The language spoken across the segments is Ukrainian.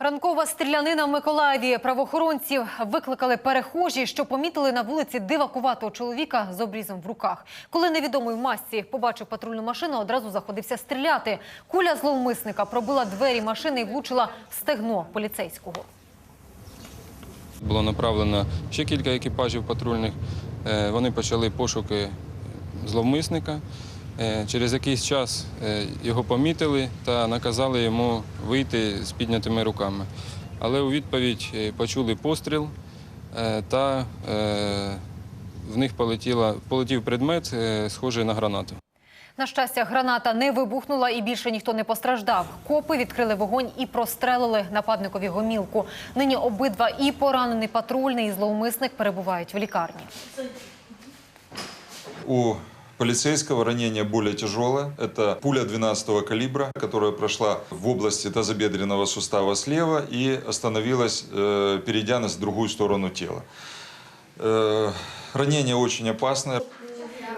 Ранкова стрілянина в Миколаєві. Правоохоронців викликали перехожі, що помітили на вулиці дивакуватого чоловіка з обрізом в руках. Коли невідомий в масці побачив патрульну машину, одразу заходився стріляти. Куля зловмисника пробила двері машини і влучила в стегно поліцейського. Було направлено ще кілька екіпажів патрульних. Е, Вони почали пошуки зловмисника. Е, Через якийсь час е, його помітили та наказали йому вийти з піднятими руками. Але у відповідь е, почули постріл та в них полетіла, полетів предмет, схожий на гранату. На щастя, граната не вибухнула і більше ніхто не постраждав. Копи відкрили вогонь і прострелили нападникові гомілку. Нині обидва і поранений патрульний, і зловмисник перебувають в лікарні. У полицейского ранение более тяжелое. Это пуля 12 калибра, которая прошла в области тазобедренного сустава слева и остановилась, э, перейдя на другую сторону тела. Э, ранение очень опасное.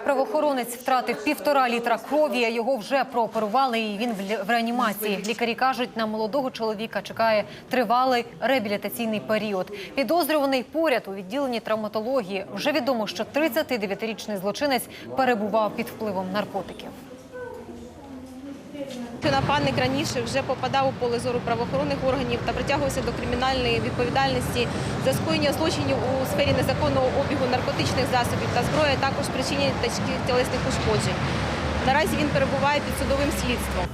Правоохоронець втратив півтора літра крові. а Його вже прооперували, і він в реанімації. Лікарі кажуть, на молодого чоловіка чекає тривалий реабілітаційний період. Підозрюваний поряд у відділенні травматології. Вже відомо, що 39-річний злочинець перебував під впливом наркотиків. Нападник раніше вже попадав у поле зору правоохоронних органів та притягувався до кримінальної відповідальності за скоєння злочинів у сфері незаконного обігу наркотичних засобів та зброї, також причинення тілесних ушкоджень. Наразі він перебуває під судовим слідством.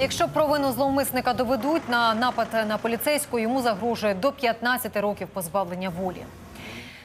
Якщо провину зловмисника доведуть на напад на поліцейську, йому загрожує до 15 років позбавлення волі.